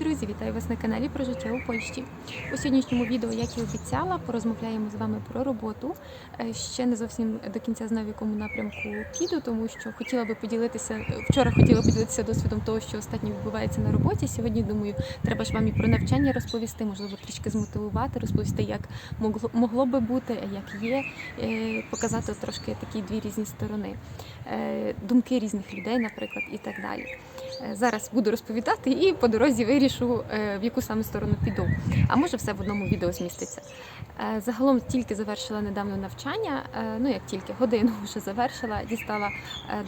Pedro друзі! Вітаю вас на каналі про життя у Польщі. У сьогоднішньому відео, як і обіцяла, порозмовляємо з вами про роботу. Е, Ще не зовсім до кінця знаю, в якому напрямку піду, тому що хотіла би поділитися. Вчора хотіла поділитися досвідом того, що останнє відбувається на роботі. Сьогодні думаю, треба ж вам і про навчання розповісти, можливо, трішки змотивувати, розповісти, як могло, могло би бути, а як є, е, показати трошки такі дві різні сторони, Е, думки різних людей, наприклад, і так далі. Зараз буду розповідати і по дорозі вирішу, е, в яку саме сторону піду. А може все в одному відео зміститься. Е, Загалом тільки завершила недавно навчання, е, ну як тільки годину вже завершила, дістала.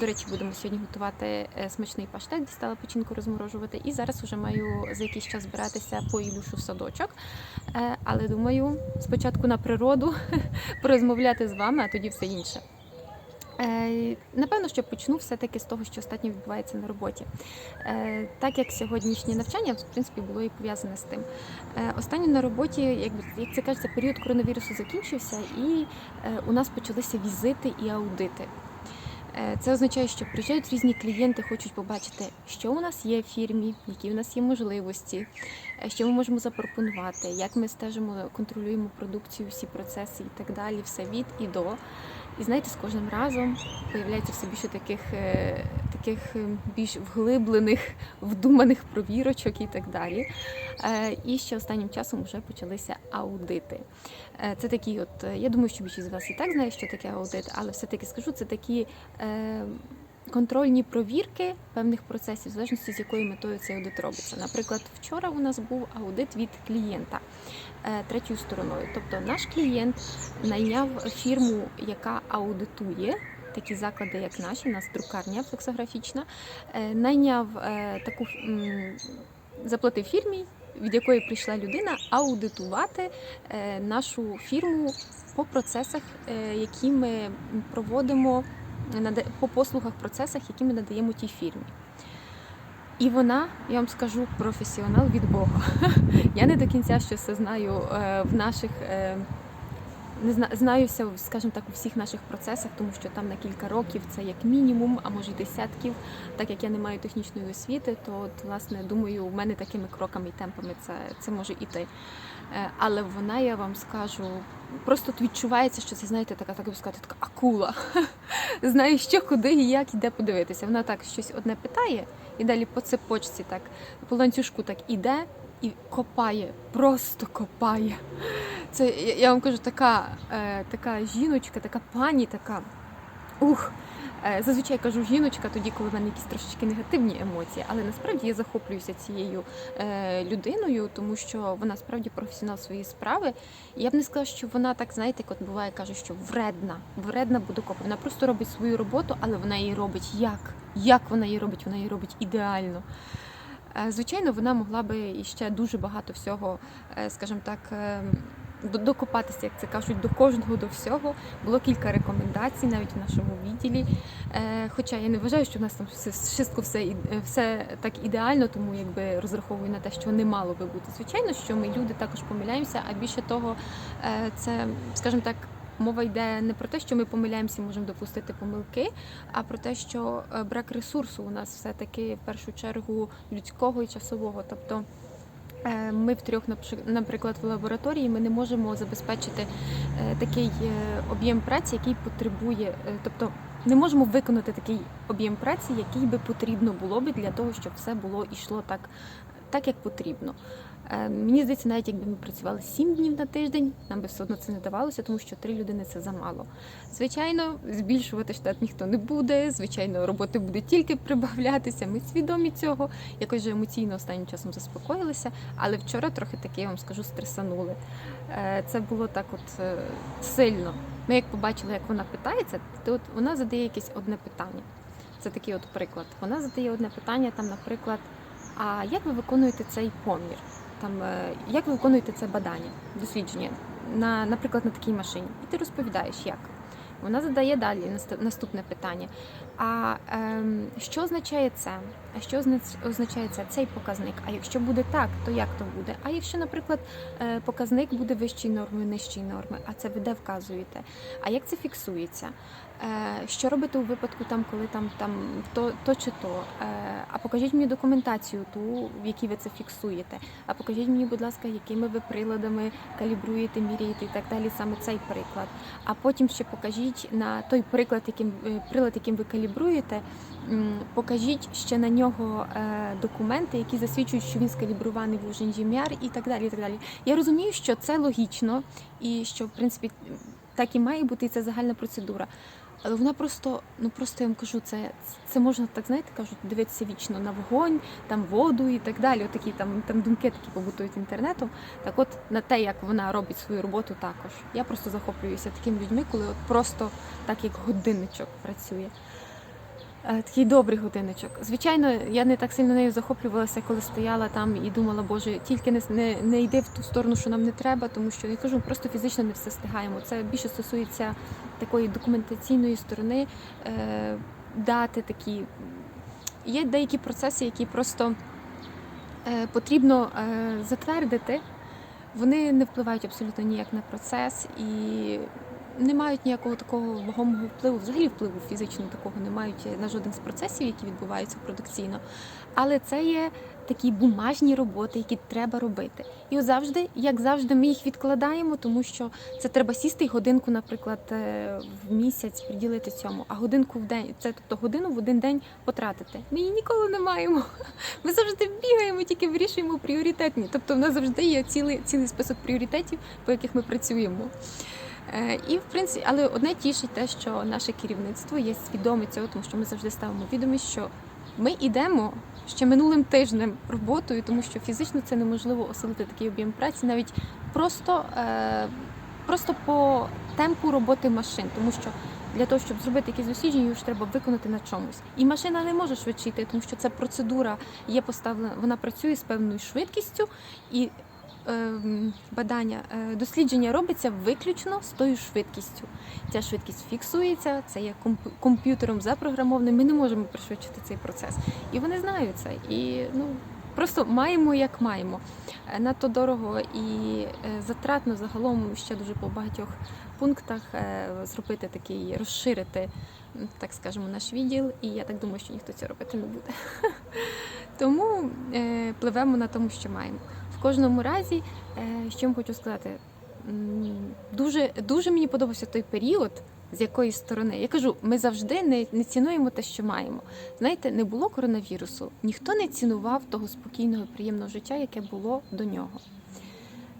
До речі, будемо сьогодні готувати смачний паштет, дістала печінку розморожувати. І зараз вже маю за якийсь час збиратися по Ілюшу в садочок. Але думаю, спочатку на природу порозмовляти з вами, а тоді все інше. Е, Напевно, що почну все-таки з того, що останнє відбувається на роботі. Е, Так як сьогоднішнє навчання, в принципі, було і пов'язане з тим. Е, Останнє на роботі, як це кажеться, період коронавірусу закінчився, і у нас почалися візити і аудити. Це означає, що приїжджають різні клієнти, хочуть побачити, що у нас є в фірмі, які у нас є можливості, що ми можемо запропонувати, як ми стежимо, контролюємо продукцію, всі процеси і так далі, все від і до. І знаєте, з кожним разом появляється все більше таких, е, таких е, більш вглиблених, вдуманих провірочок і так далі. Е, І ще останнім часом вже почалися аудити. Це такі, от я думаю, що більшість з вас і так знає, що таке аудит, але все-таки скажу, це такі. Контрольні провірки певних процесів, в залежності з якою метою цей аудит робиться. Наприклад, вчора у нас був аудит від клієнта е, третьою стороною. Тобто наш клієнт найняв фірму, яка аудитує. Такі заклади, як наші, у нас друкарня флексографічна, е, найняв е, таку заплатив фірмі, від якої прийшла людина аудитувати нашу фірму по процесах, які ми проводимо по послугах, процесах, які ми надаємо тій фірмі. І вона, я вам скажу, професіонал від Бога. Я не до кінця ще все знаю е, в наших. е, Не знаюся, скажімо так, у всіх наших процесах, тому що там на кілька років це як мінімум, а може й десятків. Так як я не маю технічної освіти, то от, власне думаю, у мене такими кроками і темпами це, це може іти. Е, Але вона, я вам скажу, просто тут відчувається, що це знаєте, така так би сказати, така акула. Знає, що куди і як іде подивитися. Вона так щось одне питає, і далі по цепочці, так по ланцюжку так іде і копає, просто копає. Це я вам кажу, така, е, така жіночка, така пані, така. Ух. Е, Зазвичай кажу жіночка, тоді, коли в мене якісь трошечки негативні емоції, але насправді я захоплююся цією е, людиною, тому що вона справді професіонал своєї справи. І я б не сказала, що вона так, знаєте, як от буває, каже, що вредна, вредна буде копа. Вона просто робить свою роботу, але вона її робить як? Як вона її робить? Вона її робить ідеально. Е, Звичайно, вона могла би іще дуже багато всього, скажімо так, е, до- докопатися, як це кажуть, до кожного до всього. Було кілька рекомендацій навіть в нашому відділі. Е, Хоча я не вважаю, що в нас там все, wszystko все, е, все так ідеально, тому якби розраховую на те, що не мало би бути. Звичайно, що ми люди також помиляємося, а більше того, е, це, скажімо так. Мова йде не про те, що ми помиляємося, можемо допустити помилки, а про те, що брак ресурсу у нас все-таки в першу чергу людського і часового. Тобто ми втрьох, наприклад, в лабораторії ми не можемо забезпечити е, такий е, об'єм праці, який потребує, е, тобто не можемо виконати такий об'єм праці, який би потрібно було би для того, щоб все було ішло так, так як потрібно. Е, Мені здається, навіть якби ми працювали 7 днів на тиждень, нам би все одно це не давалося, тому що три людини це замало. Звичайно, збільшувати штат ніхто не буде. Звичайно, роботи буде тільки прибавлятися. Ми свідомі цього. Якось вже емоційно останнім часом заспокоїлися. Але вчора трохи таки, я вам скажу, стресанули. Е, Це було так от е, сильно. Ми як побачили, як вона питається, то от вона задає якесь одне питання. Це такий от приклад. Вона задає одне питання, там, наприклад, а як ви виконуєте цей помір? Там, е, як ви виконуєте це бадання, дослідження, на, наприклад, на такій машині? І ти розповідаєш, як. Вона задає далі наст- наступне питання. А ем, що означає це? А що означ- означає це? Цей показник? А якщо буде так, то як то буде? А якщо, наприклад, е, показник буде вищій норми, нижчій норми, а це ви де вказуєте? А як це фіксується? Е, що робити у випадку, там, коли там, там то, то чи то? Е, а покажіть мені документацію, ту, в якій ви це фіксуєте. А покажіть мені, будь ласка, якими ви приладами калібруєте, міряєте і так далі, саме цей приклад. А потім ще покажіть на той приклад, яким прилад, яким ви калібруєте, м, покажіть ще на нього е, документи, які засвідчують, що він скалібрований в Ужинжім'яр і так далі. І так далі. Я розумію, що це логічно і що в принципі так і має бути, і це загальна процедура. Але вона просто, ну просто я вам кажу, це, це можна так, знаєте, кажуть, дивитися вічно на вогонь, там воду і так далі. Отакі там, там думки такі побутують інтернетом. Так от на те, як вона робить свою роботу, також. Я просто захоплююся такими людьми, коли от просто так як годинничок працює. Е, Такий добрий годинничок. Звичайно, я не так сильно нею захоплювалася, коли стояла там і думала, боже, тільки не, не, не йди в ту сторону, що нам не треба, тому що я кажу, просто фізично не все встигаємо. Це більше стосується такої документаційної сторони, е, дати такі. Є деякі процеси, які просто е, потрібно е, затвердити. Вони не впливають абсолютно ніяк на процес і не мають ніякого такого вагомого впливу. Взагалі впливу фізично такого не мають на жоден з процесів, які відбуваються продукційно. Але це є такі бумажні роботи, які треба робити. І завжди, як завжди, ми їх відкладаємо, тому що це треба сісти і годинку, наприклад, е, в місяць приділити цьому, а годинку в день, це тобто годину в один день потратити. Ми її ніколи не маємо. Ми завжди бігаємо, тільки вирішуємо пріоритетні. Тобто в нас завжди є цілий, цілий список пріоритетів, по яких ми працюємо. Е, І в принципі, але одне тішить те, що наше керівництво є свідоме цього, тому що ми завжди ставимо відомість, що ми йдемо ще минулим тижнем роботою, тому що фізично це неможливо осилити такий об'єм праці, навіть просто, е, просто по темпу роботи машин, тому що. Для того, щоб зробити якісь дослідження, його ж треба виконати на чомусь. І машина не може швидше йти, тому що ця процедура є поставлена, вона працює з певною швидкістю, і бадання, е, дослідження робиться виключно з тою швидкістю. Ця швидкість фіксується, це є комп- комп'ютером запрограмованим. Ми не можемо пришвидшити цей процес. І вони знають це. І ну просто маємо як маємо. Е, Надто дорого і е, затратно загалом ще дуже по багатьох пунктах зробити такий, розширити, так скажемо, наш відділ. І я так думаю, що ніхто це робити не буде. Тому пливемо на тому, що маємо. Кожному разі, е, що я хочу сказати, дуже, дуже мені подобався той період, з якої сторони. Я кажу, ми завжди не, не цінуємо те, що маємо. Знаєте, не було коронавірусу, ніхто не цінував того спокійного, приємного життя, яке було до нього.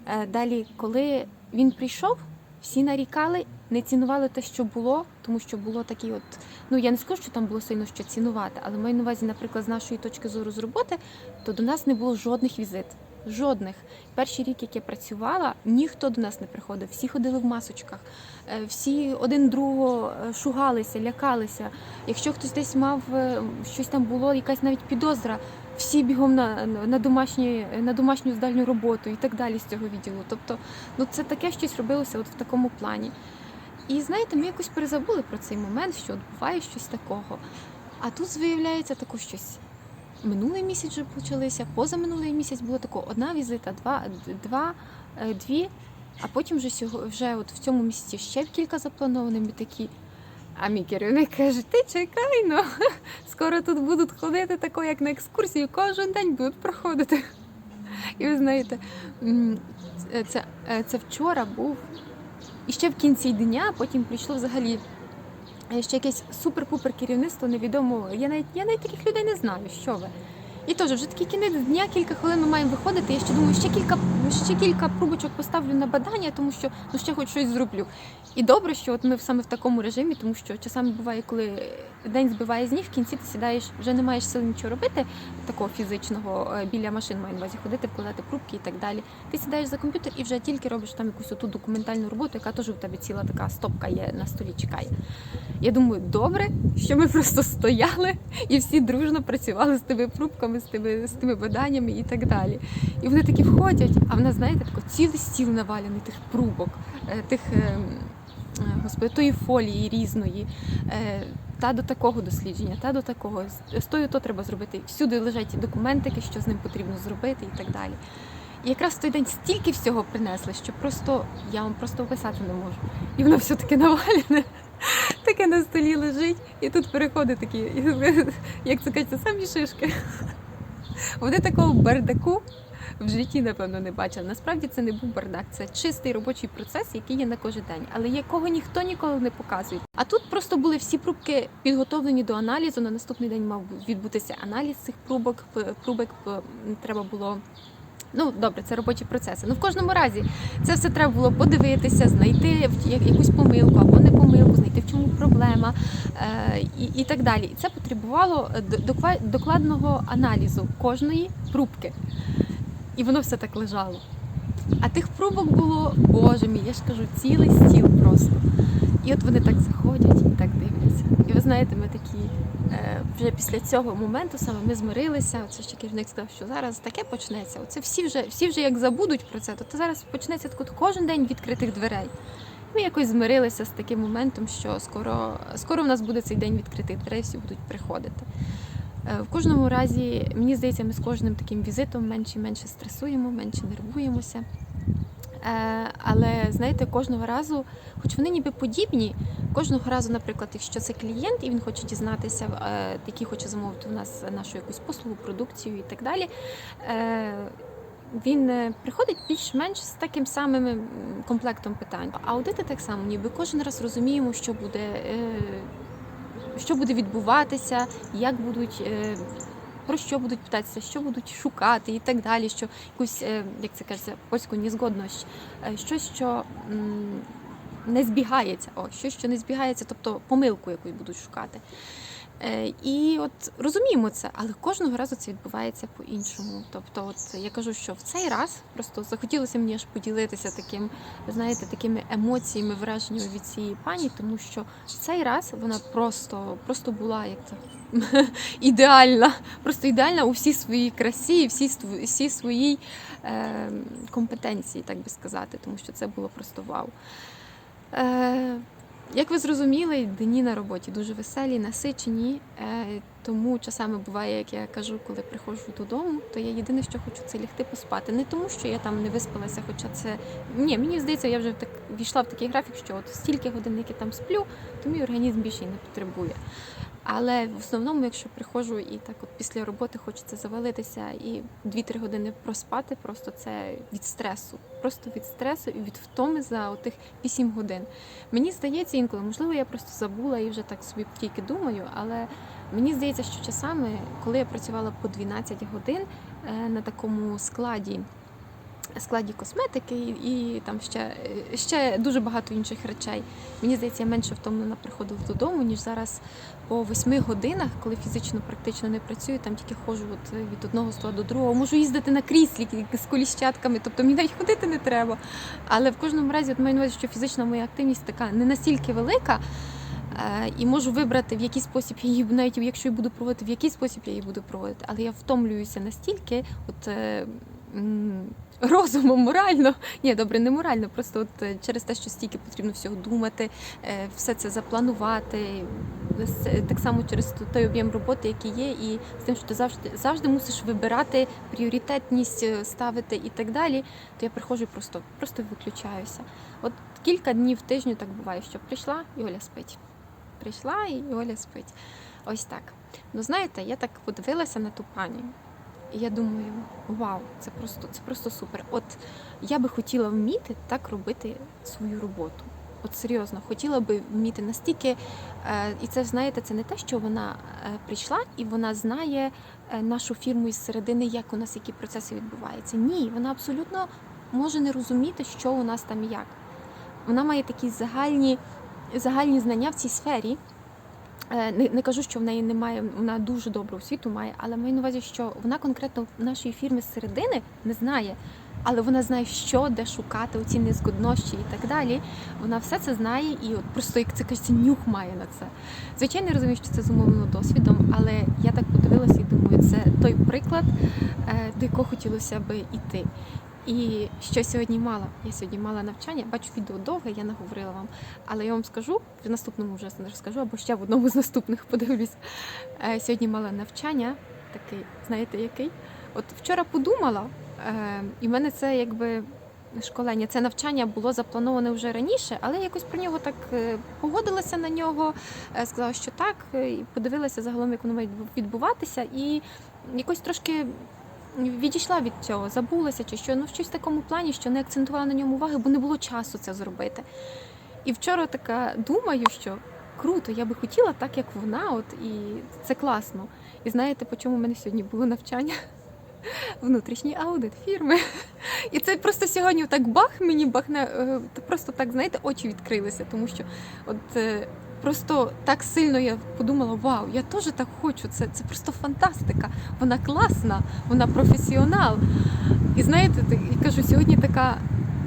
Е, Далі, коли він прийшов, всі нарікали, не цінували те, що було, тому що було такі от. Ну я не скажу, що там було сильно що цінувати, але маю на увазі, наприклад, з нашої точки зору з роботи, то до нас не було жодних візит. Жодних. Перший рік, як я працювала, ніхто до нас не приходив. Всі ходили в масочках, е, всі один другого е, шугалися, лякалися. Якщо хтось десь мав е, щось там було, якась навіть підозра, всі бігом на, на, домашні, на домашню здальню роботу і так далі з цього відділу. Тобто, ну це таке щось робилося от в такому плані. І знаєте, ми якось перезабули про цей момент, що от буває щось такого. А тут виявляється таке щось. Минулий місяць вже почалися, позаминулий місяць було тако одна візита, два, два е, дві, а потім вже сього, вже от в цьому місяці ще кілька заплановані. Ми такі. А мій керівник каже: ти чекай, ну скоро тут будуть ходити тако, як на екскурсію, кожен день будуть проходити. І ви знаєте, це, це, е, вчора був. І ще в кінці дня потім прийшло взагалі ще якесь супер-пупер керівництво, невідомо. Я навіть я навіть таких людей не знаю, що ви. І теж вже такий кінець дня, кілька хвилин ми маємо виходити. Я ще думаю, ще кілька ще кілька пробочок поставлю на бадання, тому що ну ще хоч щось зроблю. І добре, що от ми саме в такому режимі, тому що часами буває, коли день збиває з ніг, в кінці ти сідаєш, вже не маєш сили нічого робити, такого фізичного е, біля машин маю на увазі ходити, вкладати пробки і так далі. Ти сідаєш за комп'ютер і вже тільки робиш там якусь оту документальну роботу, яка теж у тебе ціла така стопка є на столі, чекає. Я думаю, добре, що ми просто стояли і всі дружно працювали з тими пробками, з тими, з тими баданнями і так далі. І вони такі входять, а в нас, знаєте, тако цілий стіл навалений тих прубок, е, тих. е, е, Господи, тої фолії різної, та до такого дослідження, та до такого. З- тою то треба зробити. Всюди лежать документики, що з ним потрібно зробити і так далі. І якраз в той день стільки всього принесли, що просто я вам просто описати не можу. І воно все таке навалене, таке на столі лежить, і тут переходи такі, як це кажеться, самі шишки. Вони такого бардаку в житті, напевно, не бачили. Насправді це не був бардак, це чистий робочий процес, який є на кожен день, але якого ніхто ніколи не показує. А тут просто були всі пробки підготовлені до аналізу. На наступний день мав відбутися аналіз цих пробок. Пробок треба було. Ну, добре, це робочі процеси. Ну в кожному разі це все треба було подивитися, знайти якусь помилку або не помилку, в чому проблема е, і, і так далі. І це потребувало е, докладного аналізу кожної пробки. І воно все так лежало. А тих пробок було, боже мій, я ж кажу, цілий стіл просто. І от вони так заходять і так дивляться. І ви знаєте, ми такі е, вже після цього моменту саме ми змирилися. Оце ще керівник сказав, що зараз таке почнеться. Оце всі вже всі вже як забудуть про це, то, зараз почнеться так кожен день відкритих дверей. Ми якось змирилися з таким моментом, що скоро, скоро в нас буде цей день відкритих дверей, всі будуть приходити. Е, В кожному разі, мені здається, ми з кожним таким візитом менше і менше стресуємо, менше нервуємося. Е, Але знаєте, кожного разу, хоч вони ніби подібні, кожного разу, наприклад, якщо це клієнт і він хоче дізнатися, е, який хоче замовити у нас нашу якусь послугу, продукцію і так далі. Він е, приходить більш-менш з таким самим комплектом питань. Аудити так само, ніби кожен раз розуміємо, що буде, е, що буде відбуватися, як будуть. е, Про що будуть питатися, що будуть шукати і так далі, що якусь, як це кажеться, польську незгодність, щось, що не збігається, о, щось, що не збігається, тобто помилку якусь будуть шукати. Е, І от розуміємо це, але кожного разу це відбувається по-іншому. Тобто, от я кажу, що в цей раз просто захотілося мені аж поділитися таким, знаєте, такими емоціями, враженнями від цієї пані, тому що в цей раз вона просто, просто була як це ідеальна, просто ідеальна у всій своїй красі і всій всій своїй е, компетенції, так би сказати, тому що це було просто вау. Е, як ви зрозуміли, дні на роботі дуже веселі, насичені. Е, тому часами буває, як я кажу, коли приходжу додому, то я єдине, що хочу, це лягти поспати. Не тому, що я там не виспалася, хоча це ні, мені здається, я вже так війшла в такий графік, що от стільки годин, які там сплю, то мій організм більше й не потребує. Але в основному, якщо приходжу і так от після роботи хочеться завалитися і 2-3 години проспати, просто це від стресу. Просто від стресу і від втоми за отих 8 годин. Мені здається інколи, можливо, я просто забула і вже так собі тільки думаю, але мені здається, що часами, коли я працювала по 12 годин е, на такому складі. Складі косметики і, там ще, е, ще дуже багато інших речей. Мені здається, я менше втомлена приходила додому, ніж зараз по восьми годинах, коли фізично практично не працюю, там тільки ходжу от від одного стола до другого. Можу їздити на кріслі з коліщатками, тобто мені навіть ходити не треба. Але в кожному разі от маю на увазі, що фізична моя активність така не настільки велика. е, І можу вибрати, в який спосіб я її, навіть якщо я буду проводити, в який спосіб я її буду проводити. Але я втомлююся настільки, от е, розумом, морально. Ні, добре, не морально, просто от е, через те, що стільки потрібно всього думати, е, все це запланувати. Так само через той об'єм роботи, який є, і з тим, що ти завжди завжди мусиш вибирати пріоритетність, е, ставити і так далі, то я приходжу просто, просто виключаюся. От кілька днів в тижню так буває, що прийшла і Оля спить. Прийшла і Оля спить. Ось так. Ну знаєте, я так подивилася на ту пані. Я думаю, вау, це просто, це просто супер. От я би хотіла вміти так робити свою роботу. От серйозно, хотіла би вміти настільки, е, і це знаєте, це не те, що вона е, прийшла і вона знає е, нашу фірму із середини, як у нас які процеси відбуваються. Ні, вона абсолютно може не розуміти, що у нас там і як. Вона має такі загальні, загальні знання в цій сфері. Е, Не, не кажу, що в неї немає, вона дуже добру освіту має, але маю на увазі, що вона конкретно в нашої фірми з середини не знає, але вона знає, що де шукати, оці незгоднощі і так далі. Вона все це знає і от просто як це кажеться, нюх має на це. Звичайно, я розумію, що це зумовлено досвідом, але я так подивилася і думаю, це той приклад, е, до якого хотілося би йти. І що сьогодні мала? Я сьогодні мала навчання. Бачу відео довге, я наговорила вам. Але я вам скажу в наступному вже не розкажу, або ще в одному з наступних подивлюсь. Е, Сьогодні мала навчання, такий, знаєте, який? От вчора подумала, е, і в мене це якби школення, це навчання було заплановане вже раніше, але я якось про нього так е, погодилася на нього, сказала, що так, і подивилася загалом, як воно має відбуватися, і якось трошки відійшла від цього, забулася чи що, ну щось в такому плані, що не акцентувала на ньому уваги, бо не було часу це зробити. І вчора така думаю, що круто, я би хотіла так, як вона, от і це класно. І знаєте, по чому в мене сьогодні було навчання? Внутрішній аудит фірми. І це просто сьогодні так бах мені бахне, просто так, знаєте, очі відкрилися, тому що от е, просто так сильно я подумала: вау, я теж так хочу. Це, це просто фантастика. Вона класна, вона професіонал. І знаєте, і кажу, сьогодні така.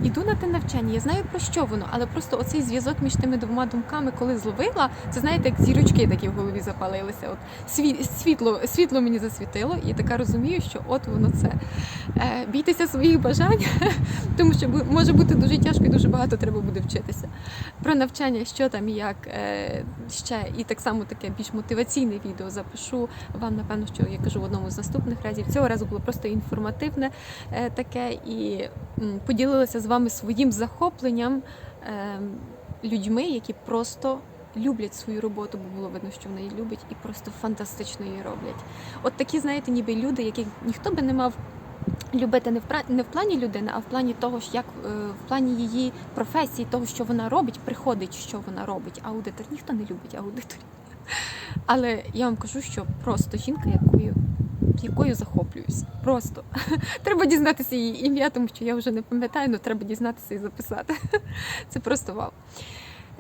Іду на те навчання, я знаю про що воно, але просто оцей зв'язок між тими двома думками, коли зловила, це знаєте, як зірочки такі в голові запалилися. От сві- світло, світло мені засвітило, і така розумію, що от воно це. Е, бійтеся своїх бажань, тому що може бути дуже тяжко і дуже багато треба буде вчитися. Про навчання, що там і як е, ще, і так само таке більш мотиваційне відео запишу вам, напевно, що я кажу в одному з наступних разів. Цього разу було просто інформативне е, таке, і поділилася з вами своїм захопленням е, людьми, які просто. Люблять свою роботу, бо було видно, що вони її люблять, і просто фантастично її роблять. От такі, знаєте, ніби люди, яких ніхто би не мав любити не в не в плані людини, а в плані того, як е, в плані її професії, того, що вона робить, приходить, що вона робить. Аудитор ніхто не любить аудиторів. Але я вам кажу, що просто жінка, якою якою захоплююсь. Просто треба дізнатися її ім'я, тому що я вже не пам'ятаю, але треба дізнатися і записати. Це просто вау.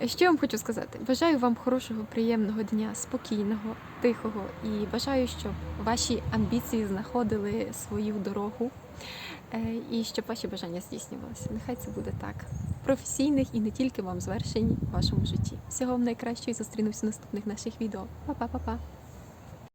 Що я вам хочу сказати? Бажаю вам хорошого, приємного дня, спокійного, тихого і бажаю, щоб ваші амбіції знаходили свою дорогу е, і щоб ваші бажання здійснювалися. Нехай це буде так. Професійних і не тільки вам звершень в вашому житті. Всього вам найкращого і зустрінемося в наступних наших відео. Па-па-па-па!